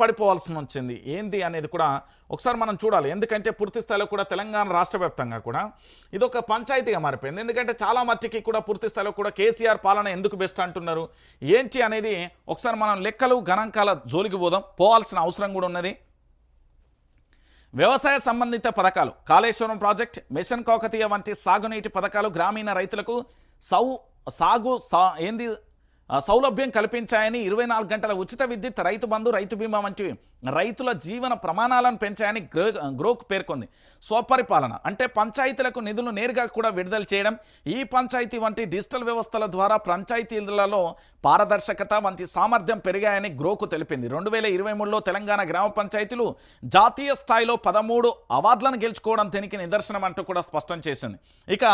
పడిపోవాల్సి వచ్చింది. ఏంది అనేది కూడా ఒకసారి మనం చూడాలి. ఎందుకంటే పూర్తి స్థాయిలో కూడా తెలంగాణ రాష్ట్ర వ్యాప్తంగా కూడా ఇది ఒక పంచాయతీగా మారిపోయింది. ఎందుకంటే చాలా మట్టికి కూడా పూర్తి స్థాయిలో కూడా కేసీఆర్ పాలన ఎందుకు బెస్ట్ అంటున్నారు? ఏంటి అనేది ఒకసారి మనం లెక్కలు గణాంకాల జోలికి పోదాం. పోవాల్సిన అవసరం కూడా ఉన్నది. వ్యవసాయ సంబంధిత పథకాలు కాళేశ్వరం ప్రాజెక్ట్ మిషన్ కాకతీయ వంటి సాగునీటి పథకాలు గ్రామీణ రైతులకు సౌ సాగు సా ఏంది సౌలభ్యం కల్పించాయని ఇరవై నాలుగు గంటల ఉచిత విద్యుత్ రైతు బంధు రైతు బీమా వంటివి రైతుల జీవన ప్రమాణాలను పెంచాయని గ్రో గ్రోక్ పేర్కొంది. స్వపరిపాలన అంటే పంచాయతీలకు నిధులు నేరుగా కూడా విడుదల చేయడం ఈ పంచాయతీ వంటి డిజిటల్ వ్యవస్థల ద్వారా పంచాయతీలలో పారదర్శకత వంటి సామర్థ్యం పెరిగాయని గ్రోకు తెలిపింది. రెండు వేల ఇరవై మూడులో తెలంగాణ గ్రామ పంచాయతీలు జాతీయ స్థాయిలో పదమూడు అవార్డులను గెలుచుకోవడం దీనికి నిదర్శనం అంటూ కూడా స్పష్టం చేసింది. ఇక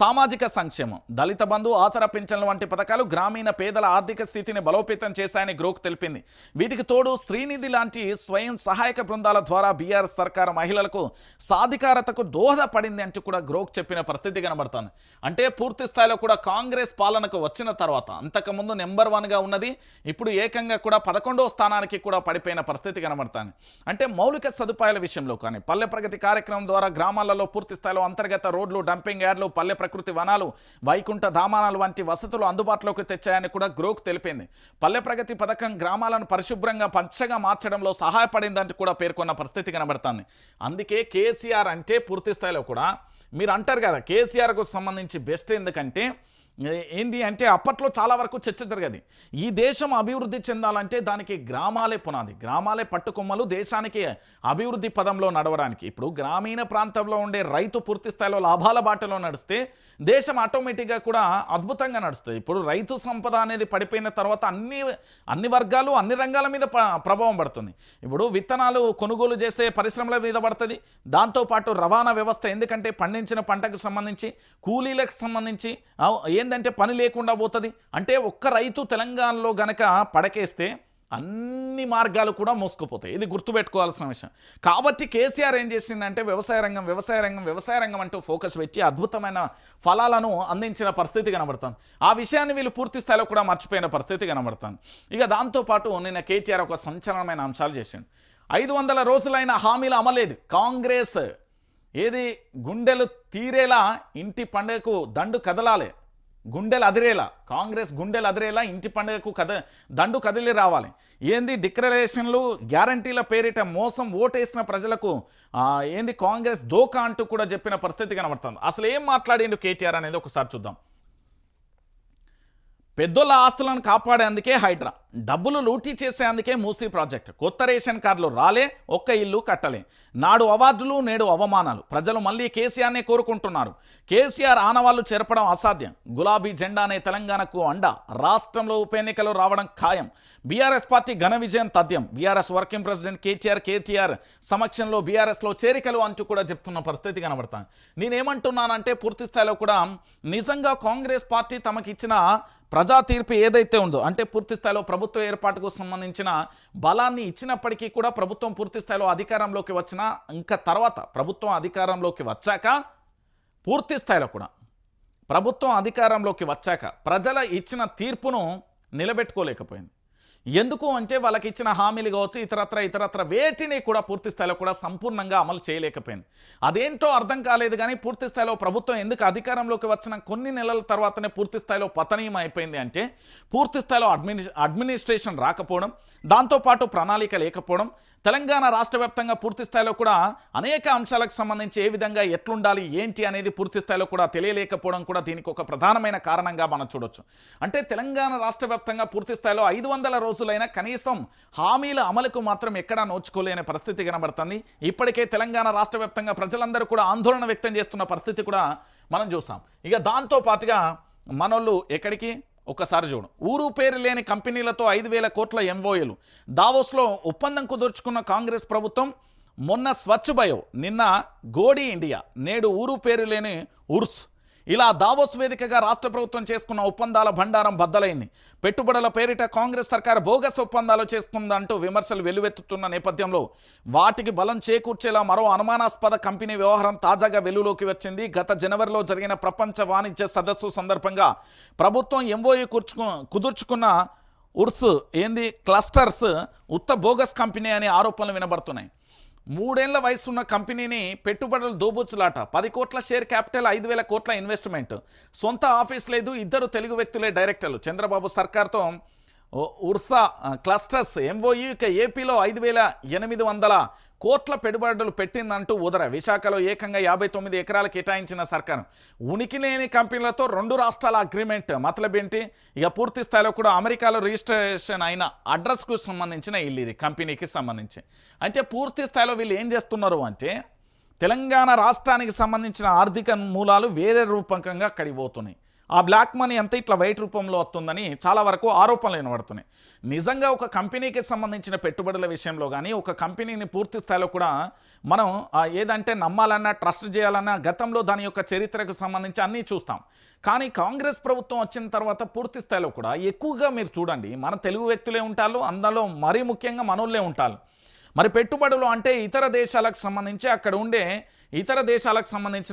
సామాజిక సంక్షేమం దళిత బంధు ఆసరా పింఛన్ల వంటి పథకాలు గ్రామీణ పేదల ఆర్థిక స్థితిని బలోపేతం చేశాయని గ్రోక్ తెలిపింది. వీటికి తోడు శ్రీనిధి లాంటి స్వయం సహాయక బృందాల ద్వారా బీఆర్ఎస్ సర్కార్ మహిళలకు సాధికారతకు దోహదపడింది అంటూ కూడా గ్రోక్ చెప్పిన పరిస్థితి కనబడుతుంది. అంటే పూర్తి స్థాయిలో కూడా కాంగ్రెస్ పాలనకు వచ్చిన తర్వాత అంతకుముందు నెంబర్ వన్గా ఉన్నది ఇప్పుడు ఏకంగా కూడా పదకొండవ స్థానానికి కూడా పడిపోయిన పరిస్థితి కనబడుతుంది. అంటే మౌలిక సదుపాయాల విషయంలో కానీ పల్లె ప్రగతి కార్యక్రమం ద్వారా గ్రామాలలో పూర్తి స్థాయిలో అంతర్గత రోడ్లు డంపింగ్ యార్డ్లు పల్లె ప్రకృతి వనాలు వైకుంఠ దామానాలు వంటి వసతులు అందుబాటులోకి తెచ్చాయని కూడా గ్రోక్ తెలిపింది. పల్లె ప్రగతి పథకం గ్రామాలను పరిశుభ్రంగా పంచగా మార్చడంలో సహాయపడిందంటూ కూడా పేర్కొన్న పరిస్థితి కనబడుతుంది. అందుకే కేసీఆర్ అంటే పూర్తి స్థాయిలో కూడా మీరు అంటారు కదా కేసీఆర్కు సంబంధించి బెస్ట్ ఎందుకంటే ఏంది అంటే అప్పట్లో చాలా వరకు చర్చ జరిగేది. ఈ దేశం అభివృద్ధి చెందాలంటే దానికి గ్రామాలే పునాది. గ్రామాలే పట్టుకొమ్మలు దేశానికి అభివృద్ధి పదంలో నడవడానికి. ఇప్పుడు గ్రామీణ ప్రాంతంలో ఉండే రైతు పూర్తి స్థాయిలో లాభాల బాటలో నడిస్తే దేశం ఆటోమేటిక్గా కూడా అద్భుతంగా నడుస్తుంది. ఇప్పుడు రైతు సంపద అనేది పడిపోయిన తర్వాత అన్ని అన్ని వర్గాలు అన్ని రంగాల మీద ప్రభావం పడుతుంది. ఇప్పుడు విత్తనాలు కొనుగోలు చేసే పరిశ్రమల మీద పడుతుంది. దాంతోపాటు రవాణా వ్యవస్థ ఎందుకంటే పండించిన పంటకు సంబంధించి కూలీలకు సంబంధించి ఏ ఏందంటే పని లేకుండా పోతుంది. అంటే ఒక్క రైతు తెలంగాణలో గనక పడకేస్తే అన్ని మార్గాలు కూడా మోసుకుపోతాయి. ఇది గుర్తుపెట్టుకోవాల్సిన విషయం. కాబట్టి కేసీఆర్ ఏం చేసిందంటే వ్యవసాయ రంగం వ్యవసాయ రంగం వ్యవసాయ రంగం అంటూ ఫోకస్ పెట్టి అద్భుతమైన ఫలాలను అందించిన పరిస్థితి కనబడుతుంది. ఆ విషయాన్ని వీళ్ళు పూర్తి స్థాయిలో కూడా మర్చిపోయిన పరిస్థితి కనబడుతుంది. ఇక దాంతోపాటు నిన్న కేటీఆర్ ఒక సంచలనమైన అంశాలు చేసిండు. ఐదు వందల రోజులైన హామీలు అమలేదు. కాంగ్రెస్ ఏది గుండెలు తీరేలా ఇంటి పండుగకు దండు కదలాలే. గుండెలు అదిరేలా కాంగ్రెస్ గుండెలు అదిరేలా ఇంటి పండుగకు కద దండు కదిలి రావాలి. ఏంది డిక్లరేషన్లు గ్యారంటీల పేరిట మోసం ఓటేసిన ప్రజలకు ఏంది కాంగ్రెస్ దోకా అంటూ కూడా చెప్పిన పరిస్థితి కనబడుతుంది. అసలు ఏం మాట్లాడిండు కేటీఆర్ అనేది ఒకసారి చూద్దాం. పెద్దోళ్ళ ఆస్తులను కాపాడేందుకే హైడ్రా. డబ్బులు లూటీ చేసేందుకే మూసీ ప్రాజెక్ట్. కొత్త రేషన్ కార్డులు రాలే ఒక్క ఇల్లు కట్టలే. నాడు అవార్డులు నేడు అవమానాలు. ప్రజలు మళ్ళీ కేసీఆర్నే కోరుకుంటున్నారు. కేసీఆర్ ఆనవాళ్ళు చేరపడం అసాధ్యం. గులాబీ జెండానే తెలంగాణకు అండ. రాష్ట్రంలో ఉప ఎన్నికలు రావడం ఖాయం. బీఆర్ఎస్ పార్టీ ఘన విజయం తథ్యం. BRS working president KTR KTR సమక్షంలో బీఆర్ఎస్లో చేరికలు అంటూ కూడా చెప్తున్న పరిస్థితి కనబడతాను నేనేమంటున్నానంటే పూర్తి స్థాయిలో కూడా నిజంగా కాంగ్రెస్ పార్టీ తమకిచ్చిన ప్రజా తీర్పు ఏదైతే ఉందో అంటే పూర్తి స్థాయిలో ప్రభుత్వ ఏర్పాటుకు సంబంధించిన బలాన్ని ఇచ్చినప్పటికీ కూడా ప్రభుత్వం పూర్తి స్థాయిలో అధికారంలోకి వచ్చిన ఇంకా తర్వాత ప్రభుత్వం అధికారంలోకి వచ్చాక పూర్తి స్థాయిలో కూడా ప్రభుత్వం అధికారంలోకి వచ్చాక ప్రజల ఇచ్చిన తీర్పును నిలబెట్టుకోలేకపోయింది. ఎందుకు అంటే వాళ్ళకి ఇచ్చిన హామీలు కావచ్చు ఇతరత్ర ఇతరత్ర వేటిని కూడా పూర్తి స్థాయిలో కూడా సంపూర్ణంగా అమలు చేయలేకపోయింది. అదేంటో అర్థం కాలేదు కానీ పూర్తి స్థాయిలో ప్రభుత్వం ఎందుకు అధికారంలోకి వచ్చిన కొన్ని నెలల తర్వాతనే పూర్తి స్థాయిలో పతనీయం అయిపోయింది అంటే పూర్తి స్థాయిలో అడ్మినిస్ట్రేషన్ రాకపోవడం దాంతోపాటు ప్రణాళిక లేకపోవడం తెలంగాణ రాష్ట్ర వ్యాప్తంగా పూర్తి స్థాయిలో కూడా అనేక అంశాలకు సంబంధించి ఏ విధంగా ఎట్లుండాలి ఏంటి అనేది పూర్తి స్థాయిలో కూడా తెలియలేకపోవడం కూడా దీనికి ఒక ప్రధానమైన కారణంగా మనం చూడొచ్చు. అంటే తెలంగాణ రాష్ట్ర వ్యాప్తంగా పూర్తి స్థాయిలో ఐదు వందల రోజులైనా కనీసం హామీల అమలుకు మాత్రం ఎక్కడా నోచుకోలేని పరిస్థితి కనబడుతుంది. ఇప్పటికే తెలంగాణ రాష్ట్ర వ్యాప్తంగా ప్రజలందరూ కూడా ఆందోళన వ్యక్తం చేస్తున్న పరిస్థితి కూడా మనం చూసాం. ఇక దాంతో పాటుగా మనోళ్ళు ఎక్కడికి? ఒక్కసారి చూడు. ఊరు పేరు లేని కంపెనీలతో ఐదు వేల కోట్ల ఎంఓఏలు. దావోస్లో ఒప్పందం కుదుర్చుకున్న కాంగ్రెస్ ప్రభుత్వం మొన్న స్వచ్ఛ బయో నిన్న గోడి ఇండియా నేడు ఊరు పేరు లేని ఉర్స్. ఇలా దావోస్ వేదికగా రాష్ట్ర ప్రభుత్వం చేసుకున్న ఒప్పందాల భండారం బద్దలైంది. పెట్టుబడుల పేరిట కాంగ్రెస్ సర్కార్ బోగస్ ఒప్పందాలు చేసుకుందంటూ విమర్శలు వెల్లువెత్తుతున్న నేపథ్యంలో వాటికి బలం చేకూర్చేలా మరో అనుమానాస్పద కంపెనీ వ్యవహారం తాజాగా వెలుగులోకి వచ్చింది. గత జనవరిలో జరిగిన ప్రపంచ వాణిజ్య సదస్సు సందర్భంగా ప్రభుత్వం ఎంఓఏ కూర్చుకు కుదుర్చుకున్న ఉర్స్ ఏంది క్లస్టర్స్ ఉత్త బోగస్ కంపెనీ అనే ఆరోపణలు వినబడుతున్నాయి. మూడేళ్ళ వయసు ఉన్న కంపెనీని పెట్టుబడులు దోబుచ్చులాట. పది కోట్ల షేర్ క్యాపిటల్ ఐదు వేల కోట్ల ఇన్వెస్ట్మెంట్. సొంత ఆఫీస్ లేదు ఇద్దరు తెలుగు వ్యక్తులే డైరెక్టర్లు. చంద్రబాబు సర్కార్తో ఉర్సా క్లస్టర్స్ ఎంఓయూ ఇక ఏపీలో ఐదు వేల ఎనిమిది వందల కోట్ల పెట్టుబడులు పెట్టిందంటూ ఉదర విశాఖలో ఏకంగా యాభై తొమ్మిది ఎకరాలు కేటాయించిన సర్కారు. ఉనికి లేని కంపెనీలతో రెండు రాష్ట్రాల అగ్రిమెంట్. మతలబ్ ఏంటి? ఇక పూర్తి స్థాయిలో కూడా అమెరికాలో రిజిస్ట్రేషన్ అయిన అడ్రస్కు సంబంధించిన ఇల్లు ఇది కంపెనీకి సంబంధించి. అంటే పూర్తి స్థాయిలో వీళ్ళు ఏం చేస్తున్నారు అంటే తెలంగాణ రాష్ట్రానికి సంబంధించిన ఆర్థిక మూలాలు వేరే రూపకంగా అక్కడికి పోతున్నాయి ఆ బ్లాక్ మనీ అంతా ఇట్లా వైట్ రూపంలో వస్తుందని చాలా వరకు ఆరోపణలు వినబడుతున్నాయి. నిజంగా ఒక కంపెనీకి సంబంధించిన పెట్టుబడుల విషయంలో కానీ ఒక కంపెనీని పూర్తి స్థాయిలో కూడా మనం ఏదంటే నమ్మాలన్నా ట్రస్ట్ చేయాలన్నా గతంలో దాని యొక్క చరిత్రకు సంబంధించి అన్నీ చూస్తాం. కానీ కాంగ్రెస్ ప్రభుత్వం వచ్చిన తర్వాత పూర్తి స్థాయిలో కూడా ఎక్కువగా మీరు చూడండి మన తెలుగు వ్యక్తులే ఉంటారు అందులో మరీ ముఖ్యంగా మనోళ్ళే ఉంటారు. మరి పెట్టుబడులు అంటే ఇతర దేశాలకు సంబంధించి అక్కడ ఉండే ఇతర దేశాలకు సంబంధించిన